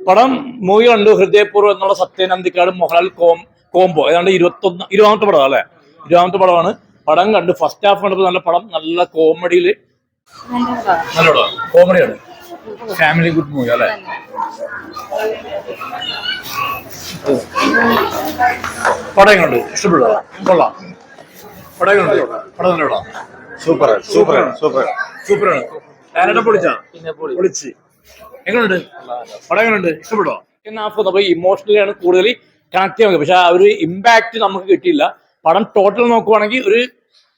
പടം മൂവി കണ്ടു ഹൃദയപൂർവം എന്നുള്ള സത്യനന്ദിക്കാട് മോഹൻലാൽ കോം കോംബോ ഏതാണ്ട് ഇരുപത്തൊന്ന് ഇരുപതാമത്തെ പടം അല്ലേ? ഇരുപതാമത്തെ പടമാണ്. പടം കണ്ടു. ഫസ്റ്റ് ഹാഫ് കണ്ടപ്പോൾ നല്ല പടം നല്ല കോമഡിയിൽ നല്ല പടം. കോമഡിയാണ് ഫാമിലി ഗുഡ് മൂവി അല്ലേ? പടം കണ്ടു ഇഷ്ടപ്പെട്ടോ? കൊള്ളാം. പടം കണ്ടു പടം നല്ല പടം. സൂപ്പറാണ് സൂപ്പറാണ്. സൂപ്പർ സൂപ്പറാണ് ഞാനെന്നെ പൊളിച്ചാ പൊളിച്ച്. എങ്ങനെയുണ്ട് പടം എങ്ങനെയുണ്ട് ഹാഫ് നമ്മൾ ഇമോഷണലിയാണ് കൂടുതൽ കണക്ട് ചെയ്യാൻ പക്ഷെ ആ ഒരു ഇമ്പാക്ട് നമുക്ക് കിട്ടിയില്ല. പടം ടോട്ടൽ നോക്കുവാണെങ്കിൽ ഒരു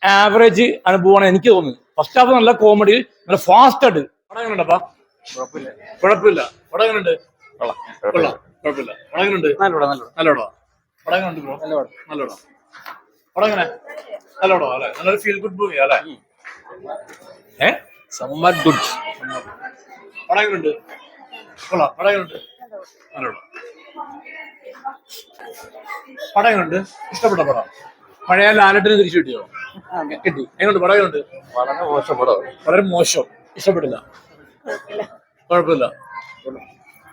ആവറേജ് അനുഭവമാണ് എനിക്ക് തോന്നുന്നത്. ഫസ്റ്റ് ഹാഫ് നല്ല കോമഡി നല്ല ഫാസ്റ്റ് ആയിട്ട്. പടം എങ്ങനെയുണ്ടപ്പാ കുഴപ്പമില്ല. പടം എങ്ങനെയുണ്ട് കൊള്ളാം. കുഴപ്പമില്ല. പടം എങ്ങനെയുണ്ട് നല്ല പടം എങ്ങനെയുണ്ട് ബ്രോ നല്ല പടം എങ്ങനെ നല്ല അല്ലെ? നല്ലൊരു ഫീൽ ഗുഡ് മൂവി അല്ലെ? ഏ? സമ്മർ ഗുഡ് പടം എങ്ങനെയുണ്ട് കൊള്ളാം. പടം എങ്ങനെയുണ്ട് നല്ല പടം പടം എങ്ങനെയുണ്ട് ഇഷ്ടപ്പെട്ട പടം. പഴയ ലാലട്ടിന് തിരിച്ചു കിട്ടിയോ? കിട്ടി. എങ്ങോട്ട് പടം വളരെ മോശം പടം. വളരെ മോശം. ഇഷ്ടപ്പെട്ടില്ല. കുഴപ്പമില്ല.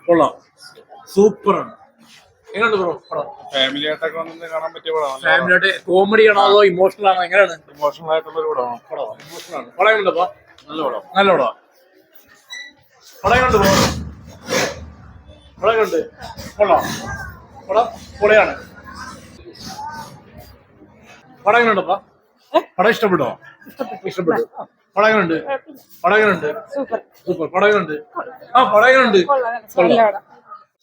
കൊള്ളാം. സൂപ്പറാണ്. എങ്ങനെയുണ്ട് ബ്രോ പടം? ഫാമിലി ആയിട്ടൊക്കെ വന്ന് കാണാൻ പറ്റിയ പടമാണ് ഫാമിലി ആയിട്ട് കോമഡി ആണോ അതോ ഇമോഷണൽ ആണോ? എങ്ങനെയാണ്? ഇമോഷണൽ ആയിട്ടുള്ള ഒരു പടമാണ്. പടം. ഇമോഷണൽ ആണ്. പടം എങ്ങനെയുണ്ടപ്പാ നല്ല പടം. നല്ല പടം. പടം ബ്രോ. പടം എങ്ങനെയുണ്ട് കൊള്ളാം. പടം പൊളിയാണ്. പടം എങ്ങനെയുണ്ടപ്പാ പടം ഇഷ്ടപ്പെട്ടോ? ഇഷ്ടപ്പെട്ടു. പടം എങ്ങനെയുണ്ട് സൂപ്പർ. സൂപ്പർ. പടങ്ങനുണ്ട് ആ പടങ്ങനുണ്ട്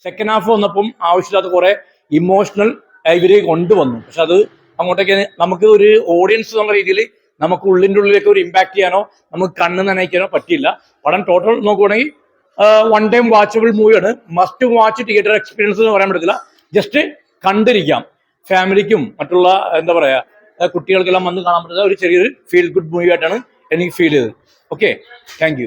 സെക്കൻഡ് ഹാഫ് വന്നപ്പം ആവശ്യമില്ലാത്ത കുറെ ഇമോഷണൽ ഇവർ കൊണ്ടുവന്നു. പക്ഷെ അത് അങ്ങോട്ടേക്ക് നമുക്ക് ഒരു ഓഡിയൻസ് എന്നുള്ള രീതിയിൽ നമുക്ക് ഉള്ളിന്റെ ഉള്ളിലേക്ക് ഒരു ഇമ്പാക്ട് ചെയ്യാനോ നമുക്ക് കണ്ണ് നനയിക്കാനോ പറ്റിയില്ല. പടം ടോട്ടൽ നോക്കുവാണെങ്കിൽ വൺ ടൈം വാച്ചബിൾ മൂവിയാണ് മസ്റ്റ് വാച്ച് തിയേറ്റർ എക്സ്പീരിയൻസ് എന്ന് പറയാൻ പറ്റത്തില്ല. ജസ്റ്റ് കണ്ടിരിക്കാം. ഫാമിലിക്കും മറ്റുള്ള എന്താ പറയാ കുട്ടികൾക്കെല്ലാം വന്ന് കാണാൻ പറ്റുന്ന ഒരു ചെറിയൊരു ഫീൽ ഗുഡ് മൂവി ആയിട്ടാണ് എനിക്ക് ഫീൽ ചെയ്തത്. Okay thank